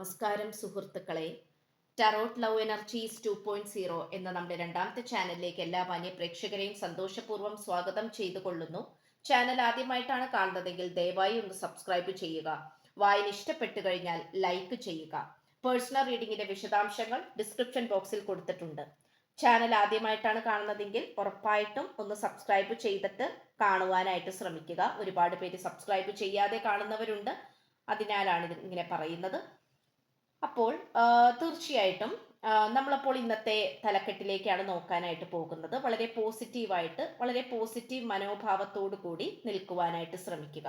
നമസ്കാരം സുഹൃത്തുക്കളെ. Tarot love energies two point zero എന്ന നമ്മുടെ രണ്ടാമത്തെ ചാനലിലേക്ക് എല്ലാ മാന്യ പ്രേക്ഷകരെയും സന്തോഷപൂർവം സ്വാഗതം ചെയ്തു കൊള്ളുന്നു ചാനൽ ആദ്യമായിട്ടാണ് കാണുന്നതെങ്കിൽ ദയവായി ഒന്ന് സബ്സ്ക്രൈബ് ചെയ്യുക. വായന ഇഷ്ടപ്പെട്ടു കഴിഞ്ഞാൽ ലൈക്ക് ചെയ്യുക. പേഴ്സണൽ റീഡിങ്ങിന്റെ വിശദാംശങ്ങൾ ഡിസ്ക്രിപ്ഷൻ ബോക്സിൽ കൊടുത്തിട്ടുണ്ട്. ചാനൽ ആദ്യമായിട്ടാണ് കാണുന്നതെങ്കിൽ ഉറപ്പായിട്ടും ഒന്ന് സബ്സ്ക്രൈബ് ചെയ്തിട്ട് കാണുവാനായിട്ട് ശ്രമിക്കുക. ഒരുപാട് പേര് സബ്സ്ക്രൈബ് ചെയ്യാതെ കാണുന്നവരുണ്ട്. അതിനാലാണ് ഇത് ഇങ്ങനെ പറയുന്നത്. അപ്പോൾ തീർച്ചയായിട്ടും നമ്മളപ്പോൾ ഇന്നത്തെ തലക്കെട്ടിലേക്കാണ് നോക്കാനായിട്ട് പോകുന്നത്. വളരെ പോസിറ്റീവായിട്ട് വളരെ പോസിറ്റീവ് മനോഭാവത്തോടു കൂടി നിൽക്കുവാനായിട്ട് ശ്രമിക്കുക.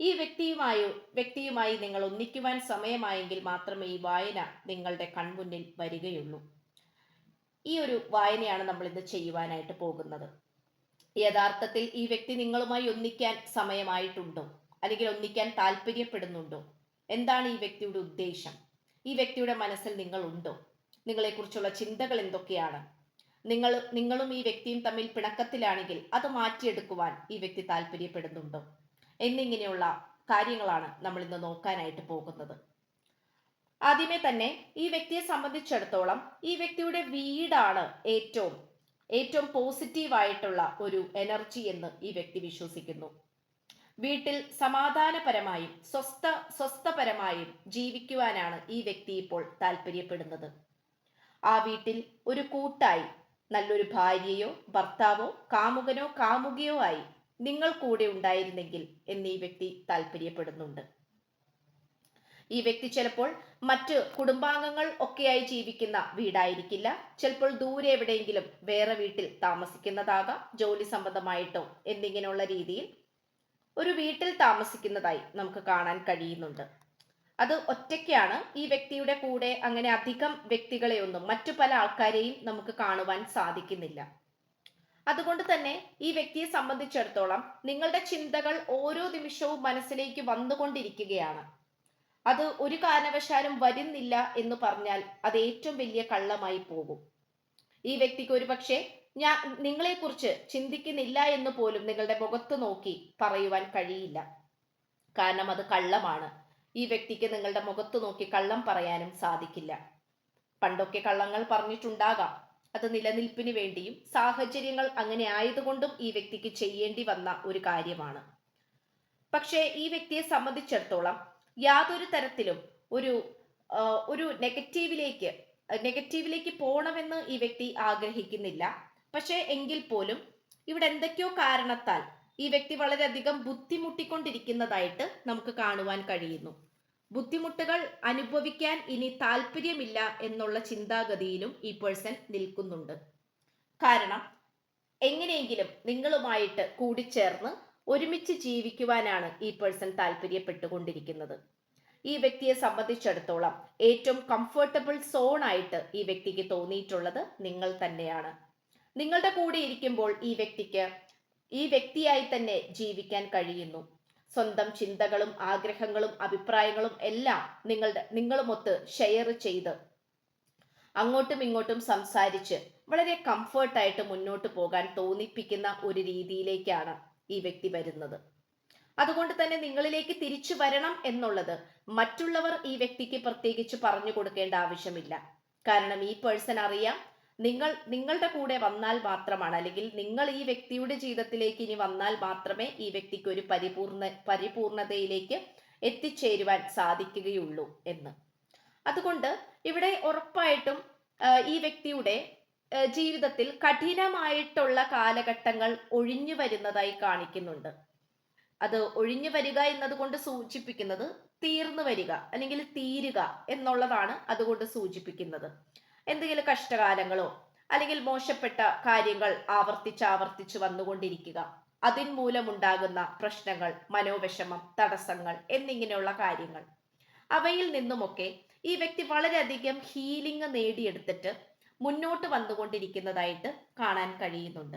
ഈ വ്യക്തിയുമായി വ്യക്തിയുമായി നിങ്ങൾ ഒന്നിക്കുവാൻ സമയമായെങ്കിൽ മാത്രമേ ഈ വായന നിങ്ങളുടെ കൺമുന്നിൽ വരികയുള്ളൂ. ഈ ഒരു വായനയാണ് നമ്മൾ ഇന്ന് ചെയ്യുവാനായിട്ട് പോകുന്നത്. യഥാർത്ഥത്തിൽ ഈ വ്യക്തി നിങ്ങളുമായി ഒന്നിക്കാൻ സമയമായിട്ടുണ്ടോ? അല്ലെങ്കിൽ ഒന്നിക്കാൻ താല്പര്യപ്പെടുന്നുണ്ടോ എന്താണ് ഈ വ്യക്തിയുടെ ഉദ്ദേശം? ഈ വ്യക്തിയുടെ മനസ്സിൽ നിങ്ങൾ ഉണ്ടോ നിങ്ങളെക്കുറിച്ചുള്ള ചിന്തകൾ എന്തൊക്കെയാണ്? നിങ്ങൾ നിങ്ങളും ഈ വ്യക്തിയും തമ്മിൽ പിണക്കത്തിലാണെങ്കിൽ അത് മാറ്റിയെടുക്കുവാൻ ഈ വ്യക്തി താല്പര്യപ്പെടുന്നുണ്ടോ? എന്നിങ്ങനെയുള്ള കാര്യങ്ങളാണ് നമ്മൾ ഇന്ന് നോക്കാനായിട്ട് പോകുന്നത്. ആദ്യമേ തന്നെ ഈ വ്യക്തിയെ സംബന്ധിച്ചിടത്തോളം ഈ വ്യക്തിയുടെ വീടാണ് ഏറ്റവും ഏറ്റവും പോസിറ്റീവായിട്ടുള്ള ഒരു എനർജി എന്ന് ഈ വ്യക്തി വിശ്വസിക്കുന്നു. വീട്ടിൽ സമാധാനപരമായും സ്വസ്ഥ സ്വസ്ഥപരമായും ജീവിക്കുവാനാണ് ഈ വ്യക്തി ഇപ്പോൾ താല്പര്യപ്പെടുന്നത് ആ വീട്ടിൽ ഒരു കൂട്ടായി നല്ലൊരു ഭാര്യയോ ഭർത്താവോ കാമുകനോ കാമുകയോ ആയി നിങ്ങൾ കൂടെ ഉണ്ടായിരുന്നെങ്കിൽ എന്ന് ഈ വ്യക്തി താല്പര്യപ്പെടുന്നുണ്ട് ഈ വ്യക്തി ചിലപ്പോൾ മറ്റ് കുടുംബാംഗങ്ങൾ ഒക്കെയായി ജീവിക്കുന്ന വീടായിരിക്കില്ല. ചിലപ്പോൾ ദൂരെ എവിടെയെങ്കിലും വേറെ വീട്ടിൽ താമസിക്കുന്നതാകാം ജോലി സംബന്ധമായിട്ടോ എന്നിങ്ങനെയുള്ള രീതിയിൽ ഒരു വീട്ടിൽ താമസിക്കുന്നതായി നമുക്ക് കാണാൻ കഴിയുന്നുണ്ട്. അത് ഒറ്റയ്ക്കാണ്. ഈ വ്യക്തിയുടെ കൂടെ അങ്ങനെ അധികം വ്യക്തികളെയൊന്നും മറ്റു പല ആൾക്കാരെയും നമുക്ക് കാണുവാൻ സാധിക്കുന്നില്ല. അതുകൊണ്ട് തന്നെ ഈ വ്യക്തിയെ സംബന്ധിച്ചിടത്തോളം നിങ്ങളുടെ ചിന്തകൾ ഓരോ നിമിഷവും മനസ്സിലേക്ക് വന്നുകൊണ്ടിരിക്കുകയാണ്. അത് ഒരു കാരണവശാലും വരുന്നില്ല എന്ന് പറഞ്ഞാൽ അത് ഏറ്റവും വലിയ കള്ളമായി പോകും. ഈ വ്യക്തിക്ക് ഒരു പക്ഷേ ഞാൻ നിങ്ങളെക്കുറിച്ച് ചിന്തിക്കുന്നില്ല എന്ന് പോലും നിങ്ങളുടെ മുഖത്ത് നോക്കി പറയുവാൻ കഴിയില്ല. കാരണം അത് കള്ളമാണ്. ഈ വ്യക്തിക്ക് നിങ്ങളുടെ മുഖത്ത് നോക്കി കള്ളം പറയാനും സാധിക്കില്ല. പണ്ടൊക്കെ കള്ളങ്ങൾ പറഞ്ഞിട്ടുണ്ടാകാം. അത് നിലനിൽപ്പിന് വേണ്ടിയും സാഹചര്യങ്ങൾ അങ്ങനെ ആയതുകൊണ്ടും ഈ വ്യക്തിക്ക് ചെയ്യേണ്ടി വന്ന ഒരു കാര്യമാണ്. പക്ഷേ ഈ വ്യക്തിയെ സംബന്ധിച്ചിടത്തോളം യാതൊരു തരത്തിലും ഒരു ഒരു നെഗറ്റീവിലേക്ക് നെഗറ്റീവിലേക്ക് പോകണമെന്ന് ഈ വ്യക്തി ആഗ്രഹിക്കുന്നില്ല. പക്ഷേ എങ്കിൽ പോലും ഇവിടെ എന്തൊക്കെയോ കാരണത്താൽ ഈ വ്യക്തി വളരെയധികം ബുദ്ധിമുട്ടിക്കൊണ്ടിരിക്കുന്നതായിട്ട് നമുക്ക് കാണുവാൻ കഴിയുന്നു. ബുദ്ധിമുട്ടുകൾ അനുഭവിക്കാൻ ഇനി താല്പര്യമില്ല എന്നുള്ള ചിന്താഗതിയിലും ഈ പേഴ്സൺ നിൽക്കുന്നുണ്ട്. കാരണം എങ്ങനെയെങ്കിലും നിങ്ങളുമായിട്ട് കൂടിച്ചേർന്ന് ഒരുമിച്ച് ജീവിക്കുവാനാണ് ഈ പേഴ്സൺ താല്പര്യപ്പെട്ടുകൊണ്ടിരിക്കുന്നത് ഈ വ്യക്തിയെ സംബന്ധിച്ചിടത്തോളം ഏറ്റവും കംഫർട്ടബിൾ സോൺ ആയിട്ട് ഈ വ്യക്തിക്ക് തോന്നിയിട്ടുള്ളത് നിങ്ങൾ തന്നെയാണ്. നിങ്ങളുടെ കൂടെ ഇരിക്കുമ്പോൾ ഈ വ്യക്തിക്ക് ഈ വ്യക്തിയായി തന്നെ ജീവിക്കാൻ കഴിയുന്നു. സ്വന്തം ചിന്തകളും ആഗ്രഹങ്ങളും അഭിപ്രായങ്ങളും എല്ലാം നിങ്ങളുടെ നിങ്ങളുമൊത്ത് ഷെയർ ചെയ്ത് അങ്ങോട്ടും ഇങ്ങോട്ടും സംസാരിച്ച് വളരെ കംഫർട്ടായിട്ട് മുന്നോട്ട് പോകാൻ തോന്നിപ്പിക്കുന്ന ഒരു രീതിയിലേക്കാണ് ഈ വ്യക്തി വരുന്നത്. അതുകൊണ്ട് തന്നെ നിങ്ങളിലേക്ക് തിരിച്ചു വരണം എന്നുള്ളത് മറ്റുള്ളവർ ഈ വ്യക്തിക്ക് പ്രത്യേകിച്ച് പറഞ്ഞു കൊടുക്കേണ്ട ആവശ്യമില്ല. കാരണം ഈ പേഴ്സൺ അറിയാം നിങ്ങൾ നിങ്ങളുടെ കൂടെ വന്നാൽ മാത്രമാണ് അല്ലെങ്കിൽ നിങ്ങൾ ഈ വ്യക്തിയുടെ ജീവിതത്തിലേക്ക് ഇനി വന്നാൽ മാത്രമേ ഈ വ്യക്തിക്ക് ഒരു പരിപൂർണ പരിപൂർണതയിലേക്ക് എത്തിച്ചേരുവാൻ സാധിക്കുകയുള്ളൂ എന്ന്. അതുകൊണ്ട് ഇവിടെ ഉറപ്പായിട്ടും ഈ വ്യക്തിയുടെ ജീവിതത്തിൽ കഠിനമായിട്ടുള്ള കാലഘട്ടങ്ങൾ ഒഴിഞ്ഞു വരുന്നതായി കാണിക്കുന്നുണ്ട്. അത് ഒഴിഞ്ഞു വരിക എന്നതുകൊണ്ട് സൂചിപ്പിക്കുന്നത് തീർന്നു വരിക അല്ലെങ്കിൽ തീരുക എന്നുള്ളതാണ് അതുകൊണ്ട് സൂചിപ്പിക്കുന്നത്. എന്തെങ്കിലും കഷ്ടകാലങ്ങളോ അല്ലെങ്കിൽ മോശപ്പെട്ട കാര്യങ്ങൾ ആവർത്തിച്ച് ആവർത്തിച്ച് വന്നുകൊണ്ടിരിക്കുക. അതിന്മൂലമുണ്ടാകുന്ന പ്രശ്നങ്ങൾ മനോവിഷമം തടസ്സങ്ങൾ എന്നിങ്ങനെയുള്ള കാര്യങ്ങൾ. അവയിൽ നിന്നുമൊക്കെ ഈ വ്യക്തി വളരെയധികം ഹീലിംഗ് നേടിയെടുത്തിട്ട് മുന്നോട്ട് വന്നുകൊണ്ടിരിക്കുന്നതായിട്ട് കാണാൻ കഴിയുന്നുണ്ട്.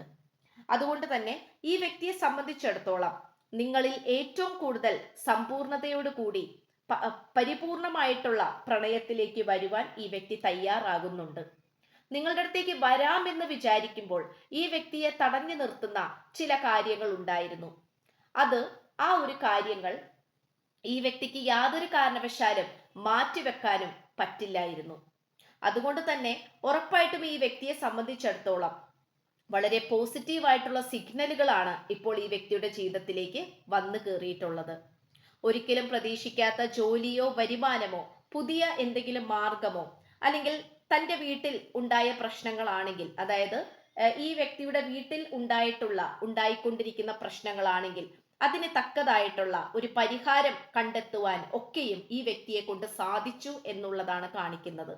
അതുകൊണ്ട് തന്നെ ഈ വ്യക്തിയെ സംബന്ധിച്ചിടത്തോളം നിങ്ങളിൽ ഏറ്റവും കൂടുതൽ സമ്പൂർണതയോട് കൂടി പ- പരിപൂർണമായിട്ടുള്ള പ്രണയത്തിലേക്ക് വരുവാൻ ഈ വ്യക്തി തയ്യാറാകുന്നുണ്ട്. നിങ്ങളുടെ അടുത്തേക്ക് വരാമെന്ന് വിചാരിക്കുമ്പോൾ ഈ വ്യക്തിയെ തടഞ്ഞു നിർത്തുന്ന ചില കാര്യങ്ങൾ ഉണ്ടായിരുന്നു. അത് ആ ഒരു കാര്യങ്ങൾ ഈ വ്യക്തിക്ക് യാതൊരു കാരണവശാലും മാറ്റിവെക്കാനും പറ്റില്ലായിരുന്നു. അതുകൊണ്ട് തന്നെ ഉറപ്പായിട്ടും ഈ വ്യക്തിയെ സംബന്ധിച്ചിടത്തോളം വളരെ പോസിറ്റീവായിട്ടുള്ള സിഗ്നലുകളാണ് ഇപ്പോൾ ഈ വ്യക്തിയുടെ ജീവിതത്തിലേക്ക് വന്നു കയറിയിട്ടുള്ളത്. ഒരിക്കലും പ്രതീക്ഷിക്കാത്ത ജോലിയോ വരുമാനമോ പുതിയ എന്തെങ്കിലും മാർഗമോ അല്ലെങ്കിൽ തന്റെ വീട്ടിൽ ഉണ്ടായ പ്രശ്നങ്ങളാണെങ്കിൽ അതായത് ഈ വ്യക്തിയുടെ വീട്ടിൽ ഉണ്ടായിട്ടുള്ള ഉണ്ടായിക്കൊണ്ടിരിക്കുന്ന പ്രശ്നങ്ങളാണെങ്കിൽ അതിന് തക്കതായിട്ടുള്ള ഒരു പരിഹാരം കണ്ടെത്തുവാൻ ഒക്കെയും ഈ വ്യക്തിയെ കൊണ്ട് സാധിച്ചു എന്നുള്ളതാണ് കാണിക്കുന്നത്.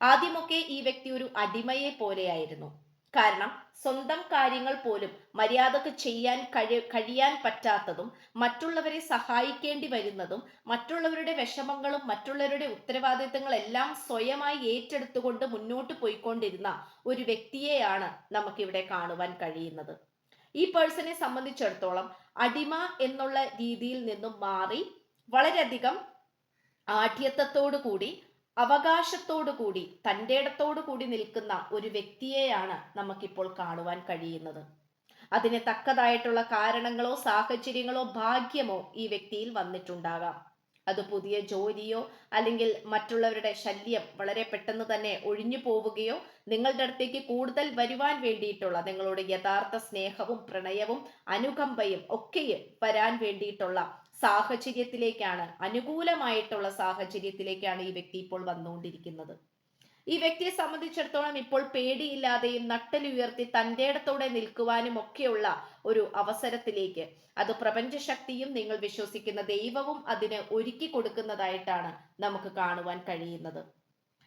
ആദ്യമൊക്കെ ഈ വ്യക്തി ഒരു അടിമയെ പോലെയായിരുന്നു. കാരണം സ്വന്തം കാര്യങ്ങൾ പോലും മര്യാദയ്ക്ക് ചെയ്യാൻ കഴി കഴിയാൻ പറ്റാത്തതും മറ്റുള്ളവരെ സഹായിക്കേണ്ടി വരുന്നതും മറ്റുള്ളവരുടെ വിഷമങ്ങളും മറ്റുള്ളവരുടെ ഉത്തരവാദിത്തങ്ങളെല്ലാം സ്വയമായി ഏറ്റെടുത്തുകൊണ്ട് മുന്നോട്ട് പോയിക്കൊണ്ടിരുന്ന ഒരു വ്യക്തിയെയാണ് നമുക്കിവിടെ കാണുവാൻ കഴിയുന്നത്. ഈ പേഴ്സണെ സംബന്ധിച്ചിടത്തോളം അടിമ എന്നുള്ള രീതിയിൽ നിന്നും മാറി വളരെയധികം ആഠ്യത്വത്തോടു കൂടി അവകാശത്തോടു കൂടി തന്റെ കൂടി നിൽക്കുന്ന ഒരു വ്യക്തിയെയാണ് നമുക്കിപ്പോൾ കാണുവാൻ കഴിയുന്നത്. അതിന് തക്കതായിട്ടുള്ള കാരണങ്ങളോ സാഹചര്യങ്ങളോ ഭാഗ്യമോ ഈ വ്യക്തിയിൽ വന്നിട്ടുണ്ടാകാം. അത് പുതിയ ജോലിയോ അല്ലെങ്കിൽ മറ്റുള്ളവരുടെ ശല്യം വളരെ പെട്ടെന്ന് തന്നെ ഒഴിഞ്ഞു പോവുകയോ നിങ്ങളുടെ അടുത്തേക്ക് കൂടുതൽ വരുവാൻ വേണ്ടിയിട്ടുള്ള നിങ്ങളുടെ യഥാർത്ഥ സ്നേഹവും പ്രണയവും അനുകമ്പയും ഒക്കെയും വരാൻ വേണ്ടിയിട്ടുള്ള സാഹചര്യത്തിലേക്കാണ് അനുകൂലമായിട്ടുള്ള സാഹചര്യത്തിലേക്കാണ് ഈ വ്യക്തി ഇപ്പോൾ വന്നുകൊണ്ടിരിക്കുന്നത്. ഈ വ്യക്തിയെ സംബന്ധിച്ചിടത്തോളം ഇപ്പോൾ പേടിയില്ലാതെയും നട്ടലുയർത്തി തന്റെ ഇടത്തോടെ നിൽക്കുവാനും ഒക്കെയുള്ള ഒരു അവസരത്തിലേക്ക്. അത് പ്രപഞ്ചശക്തിയും നിങ്ങൾ വിശ്വസിക്കുന്ന ദൈവവും അതിന് ഒരുക്കി കൊടുക്കുന്നതായിട്ടാണ് നമുക്ക് കാണുവാൻ കഴിയുന്നത്.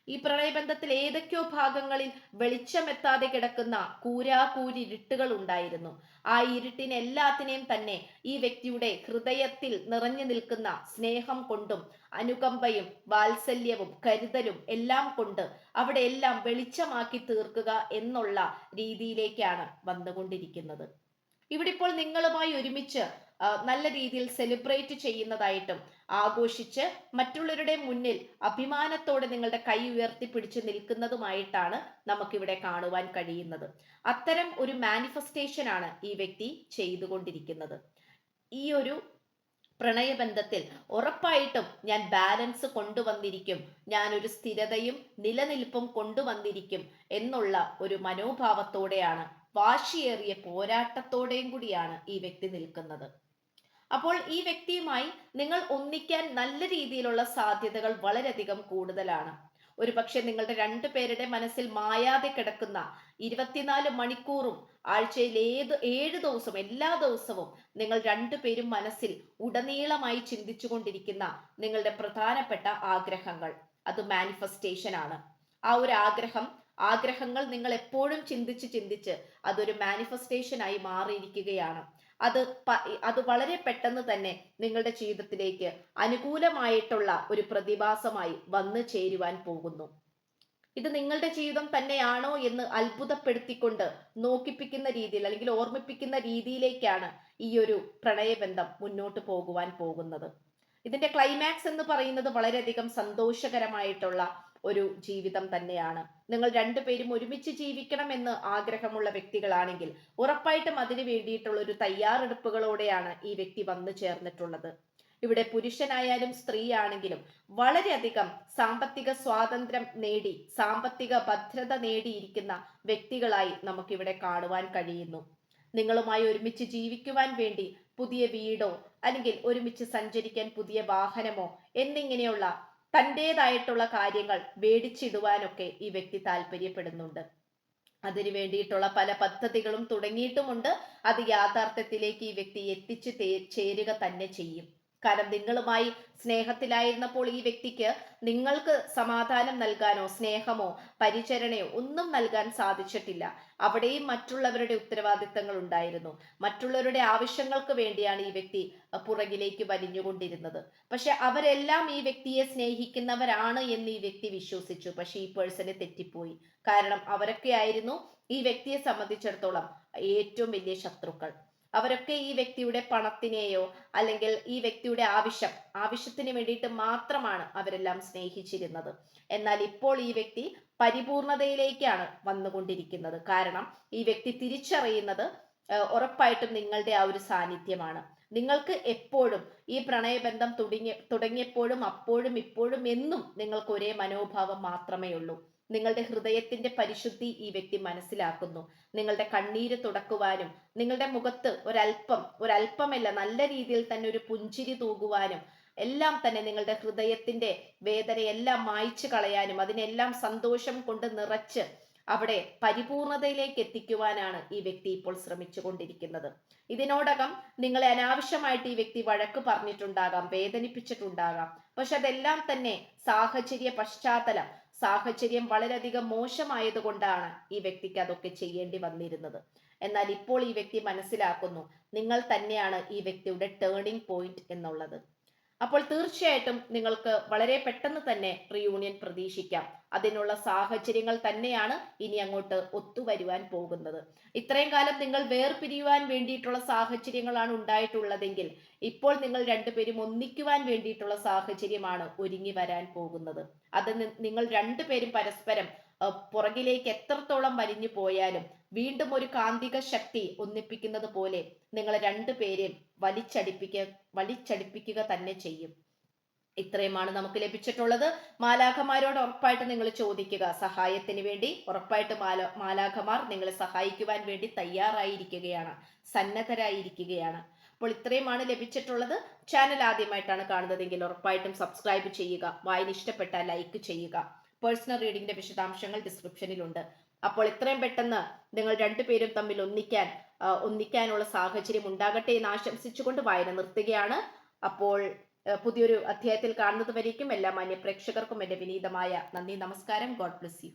ഈ പ്രളയബന്ധത്തിൽ ഏതൊക്കെയോ ഭാഗങ്ങളിൽ വെളിച്ചമെത്താതെ കിടക്കുന്ന കൂരാകൂരി ഇരുട്ടുകൾ ഉണ്ടായിരുന്നു. ആ ഇരുട്ടിനെ എല്ലാത്തിനെയും തന്നെ ഈ വ്യക്തിയുടെ ഹൃദയത്തിൽ നിറഞ്ഞു നിൽക്കുന്ന സ്നേഹം കൊണ്ടും അനുകമ്പയും വാത്സല്യവും കരുതലും എല്ലാം കൊണ്ട് അവിടെ എല്ലാം വെളിച്ചമാക്കി തീർക്കുക എന്നുള്ള രീതിയിലേക്കാണ് വന്നുകൊണ്ടിരിക്കുന്നത്. ഇവിടെ ഇപ്പോൾ നിങ്ങളുമായി ഒരുമിച്ച് നല്ല രീതിയിൽ സെലിബ്രേറ്റ് ചെയ്യുന്നതായിട്ടും ആഘോഷിച്ച് മറ്റുള്ളവരുടെ മുന്നിൽ അഭിമാനത്തോടെ നിങ്ങളുടെ കൈ ഉയർത്തി ഉയർത്തിപ്പിടിച്ച് നിൽക്കുന്നതുമായിട്ടാണ് നമുക്കിവിടെ കാണുവാൻ കഴിയുന്നത്. അത്തരം ഒരു മാനിഫെസ്റ്റേഷൻ ആണ് ഈ വ്യക്തി ചെയ്തുകൊണ്ടിരിക്കുന്നത്. ഈ ഒരു പ്രണയബന്ധത്തിൽ ഉറപ്പായിട്ടും ഞാൻ ബാലൻസ് കൊണ്ടുവന്നിരിക്കും ഞാൻ ഒരു സ്ഥിരതയും നിലനിൽപ്പും കൊണ്ടുവന്നിരിക്കും എന്നുള്ള ഒരു മനോഭാവത്തോടെയാണ് വാശിയേറിയ പോരാട്ടത്തോടെയും കൂടിയാണ് ഈ വ്യക്തി നിൽക്കുന്നത്. അപ്പോൾ ഈ വ്യക്തിയുമായി നിങ്ങൾ ഒന്നിക്കാൻ നല്ല രീതിയിലുള്ള സാധ്യതകൾ വളരെയധികം കൂടുതലാണ്. ഒരു പക്ഷെ നിങ്ങളുടെ രണ്ടു പേരുടെ മനസ്സിൽ മായാതെ കിടക്കുന്ന ഇരുപത്തിനാല് മണിക്കൂറും ആഴ്ചയിൽ ഏത് ഏഴ് ദിവസം എല്ലാ ദിവസവും നിങ്ങൾ രണ്ടുപേരും മനസ്സിൽ ഉടനീളമായി ചിന്തിച്ചു കൊണ്ടിരിക്കുന്ന നിങ്ങളുടെ പ്രധാനപ്പെട്ട ആഗ്രഹങ്ങൾ. അത് മാനിഫെസ്റ്റേഷൻ ആണ്. ആ ഒരു ആഗ്രഹം ആഗ്രഹങ്ങൾ നിങ്ങൾ എപ്പോഴും ചിന്തിച്ച് ചിന്തിച്ച് അതൊരു മാനിഫെസ്റ്റേഷൻ ആയി മാറിയിരിക്കുകയാണ്. അത് അത് വളരെ പെട്ടെന്ന് തന്നെ നിങ്ങളുടെ ജീവിതത്തിലേക്ക് അനുകൂലമായിട്ടുള്ള ഒരു പ്രതിഭാസമായി വന്നു ചേരുവാൻ പോകുന്നു. ഇത് നിങ്ങളുടെ ജീവിതം തന്നെയാണോ എന്ന് അത്ഭുതപ്പെടുത്തിക്കൊണ്ട് നോക്കിപ്പിക്കുന്ന രീതിയിൽ അല്ലെങ്കിൽ ഓർമ്മിപ്പിക്കുന്ന രീതിയിലേക്കാണ് ഈ ഒരു പ്രണയബന്ധം മുന്നോട്ട് പോകുവാൻ പോകുന്നത്. ഇതിന്റെ ക്ലൈമാക്സ് എന്ന് പറയുന്നത് വളരെയധികം സന്തോഷകരമായിട്ടുള്ള ഒരു ജീവിതം തന്നെയാണ്. നിങ്ങൾ രണ്ടുപേരും ഒരുമിച്ച് ജീവിക്കണം എന്ന് ആഗ്രഹമുള്ള വ്യക്തികളാണെങ്കിൽ ഉറപ്പായിട്ടും അതിനു വേണ്ടിയിട്ടുള്ള ഒരു തയ്യാറെടുപ്പുകളോടെയാണ് ഈ വ്യക്തി വന്നു ചേർന്നിട്ടുള്ളത്. ഇവിടെ പുരുഷനായാലും സ്ത്രീയാണെങ്കിലും വളരെയധികം സാമ്പത്തിക സ്വാതന്ത്ര്യം നേടി സാമ്പത്തിക ഭദ്രത നേടിയിരിക്കുന്ന വ്യക്തികളായി നമുക്കിവിടെ കാണുവാൻ കഴിയുന്നു. നിങ്ങളുമായി ഒരുമിച്ച് ജീവിക്കുവാൻ വേണ്ടി പുതിയ വീടോ അല്ലെങ്കിൽ ഒരുമിച്ച് സഞ്ചരിക്കാൻ പുതിയ വാഹനമോ എന്നിങ്ങനെയുള്ള തന്റെതായിട്ടുള്ള കാര്യങ്ങൾ വേടിച്ചിടുവാനൊക്കെ ഈ വ്യക്തി താല്പര്യപ്പെടുന്നുണ്ട്. അതിനു വേണ്ടിയിട്ടുള്ള പല പദ്ധതികളും തുടങ്ങിയിട്ടുമുണ്ട്. അത് യാഥാർത്ഥ്യത്തിലേക്ക് ഈ വ്യക്തി എത്തിച്ചു ചേരുക തന്നെ ചെയ്യും. കാരണം നിങ്ങളുമായി സ്നേഹത്തിലായിരുന്നപ്പോൾ ഈ വ്യക്തിക്ക് നിങ്ങൾക്ക് സമാധാനം നൽകാനോ സ്നേഹമോ പരിചരണയോ ഒന്നും നൽകാൻ സാധിച്ചിട്ടില്ല. അവിടെയും മറ്റുള്ളവരുടെ ഉത്തരവാദിത്തങ്ങൾ ഉണ്ടായിരുന്നു. മറ്റുള്ളവരുടെ ആവശ്യങ്ങൾക്ക് വേണ്ടിയാണ് ഈ വ്യക്തി പുറകിലേക്ക് വലിഞ്ഞുകൊണ്ടിരുന്നത്. പക്ഷെ അവരെല്ലാം ഈ വ്യക്തിയെ സ്നേഹിക്കുന്നവരാണ് എന്ന് ഈ വ്യക്തി വിശ്വസിച്ചു. പക്ഷെ ഈ പേഴ്സണെ തെറ്റിപ്പോയി. കാരണം അവരൊക്കെ ആയിരുന്നു ഈ വ്യക്തിയെ സംബന്ധിച്ചിടത്തോളം ഏറ്റവും വലിയ ശത്രുക്കൾ. അവരൊക്കെ ഈ വ്യക്തിയുടെ പണത്തിനെയോ അല്ലെങ്കിൽ ഈ വ്യക്തിയുടെ ആവശ്യം ആവശ്യത്തിന് വേണ്ടിയിട്ട് മാത്രമാണ് അവരെല്ലാം സ്നേഹിച്ചിരുന്നത്. എന്നാൽ ഇപ്പോൾ ഈ വ്യക്തി പരിപൂർണതയിലേക്കാണ് വന്നുകൊണ്ടിരിക്കുന്നത്. കാരണം ഈ വ്യക്തി തിരിച്ചറിയുന്നത് ഉറപ്പായിട്ടും നിങ്ങളുടെ ആ ഒരു സാന്നിധ്യമാണ്. നിങ്ങൾക്ക് എപ്പോഴും ഈ പ്രണയബന്ധം തുടങ്ങി തുടങ്ങിയപ്പോഴും അപ്പോഴും ഇപ്പോഴും എന്നും നിങ്ങൾക്ക് ഒരേ മനോഭാവം മാത്രമേ ഉള്ളൂ. നിങ്ങളുടെ ഹൃദയത്തിന്റെ പരിശുദ്ധി ഈ വ്യക്തി മനസ്സിലാക്കുന്നു. നിങ്ങളുടെ കണ്ണീര് തുടക്കുവാനും നിങ്ങളുടെ മുഖത്ത് ഒരല്പം ഒരല്പമല്ല നല്ല രീതിയിൽ തന്നെ ഒരു പുഞ്ചിരി തൂകുവാനും എല്ലാം തന്നെ നിങ്ങളുടെ ഹൃദയത്തിന്റെ വേദനയെല്ലാം മായ്ച്ചു കളയാനും അതിനെല്ലാം സന്തോഷം കൊണ്ട് നിറച്ച് അവിടെ പരിപൂർണതയിലേക്ക് എത്തിക്കുവാനാണ് ഈ വ്യക്തി ഇപ്പോൾ ശ്രമിച്ചു കൊണ്ടിരിക്കുന്നത് ഇതിനോടകം നിങ്ങളെ അനാവശ്യമായിട്ട് ഈ വ്യക്തി വഴക്ക് പറഞ്ഞിട്ടുണ്ടാകാം വേദനിപ്പിച്ചിട്ടുണ്ടാകാം. പക്ഷെ അതെല്ലാം തന്നെ സാഹചര്യ പശ്ചാത്തലം സാഹചര്യം വളരെയധികം മോശമായതുകൊണ്ടാണ് ഈ വ്യക്തിക്ക് അതൊക്കെ ചെയ്യേണ്ടി വന്നിരുന്നത്. എന്നാൽ ഇപ്പോൾ ഈ വ്യക്തി മനസ്സിലാക്കുന്നു നിങ്ങൾ തന്നെയാണ് ഈ വ്യക്തിയുടെ ടേണിംഗ് പോയിന്റ് എന്നുള്ളത്. അപ്പോൾ തീർച്ചയായിട്ടും നിങ്ങൾക്ക് വളരെ പെട്ടെന്ന് തന്നെ റിയൂണിയൻ പ്രതീക്ഷിക്കാം. അതിനുള്ള സാഹചര്യങ്ങൾ തന്നെയാണ് ഇനി അങ്ങോട്ട് ഒത്തുവരുവാൻ പോകുന്നത്. ഇത്രയും കാലം നിങ്ങൾ വേർപിരിയുവാൻ വേണ്ടിയിട്ടുള്ള സാഹചര്യങ്ങളാണ് ഉണ്ടായിട്ടുള്ളതെങ്കിൽ ഇപ്പോൾ നിങ്ങൾ രണ്ടുപേരും ഒന്നിക്കുവാൻ വേണ്ടിയിട്ടുള്ള സാഹചര്യമാണ് ഒരുങ്ങി വരാൻ പോകുന്നത്. അത് നിങ്ങൾ രണ്ടുപേരും പരസ്പരം പുറകിലേക്ക് എത്രത്തോളം വലിഞ്ഞു പോയാലും വീണ്ടും ഒരു കാന്തിക ശക്തി ഒന്നിപ്പിക്കുന്നത് പോലെ നിങ്ങൾ രണ്ടുപേരെയും വലിച്ചടിപ്പിക്ക വലിച്ചടിപ്പിക്കുക തന്നെ ചെയ്യും. ഇത്രയുമാണ് നമുക്ക് ലഭിച്ചിട്ടുള്ളത്. മാലാഖമാരോട് ഉറപ്പായിട്ട് നിങ്ങൾ ചോദിക്കുക. സഹായത്തിന് വേണ്ടി ഉറപ്പായിട്ട് മാല മാലാഖമാർ നിങ്ങളെ സഹായിക്കുവാൻ വേണ്ടി തയ്യാറായിരിക്കുകയാണ് സന്നദ്ധരായിരിക്കുകയാണ്. അപ്പോൾ ഇത്രയുമാണ് ലഭിച്ചിട്ടുള്ളത്. ചാനൽ ആദ്യമായിട്ടാണ് കാണുന്നതെങ്കിൽ ഉറപ്പായിട്ടും സബ്സ്ക്രൈബ് ചെയ്യുക. വായന ഇഷ്ടപ്പെട്ടാൽ ലൈക്ക് ചെയ്യുക. പേഴ്സണൽ റീഡിംഗിന്റെ വിശദാംശങ്ങൾ ഡിസ്ക്രിപ്ഷനിലുണ്ട്. അപ്പോൾ ഇത്രയും പെട്ടെന്ന് നിങ്ങൾ രണ്ടുപേരും തമ്മിൽ ഒന്നിക്കാൻ ഒന്നിക്കാനുള്ള സാഹചര്യം ഉണ്ടാകട്ടെ എന്ന് ആശംസിച്ചുകൊണ്ട് വായന നിർത്തുകയാണ്. അപ്പോൾ പുതിയൊരു അധ്യായത്തിൽ കാണുന്നത് വരേക്കും എല്ലാ മാന്യ പ്രേക്ഷകർക്കും എന്റെ വിനീതമായ നന്ദി നമസ്കാരം. God bless you.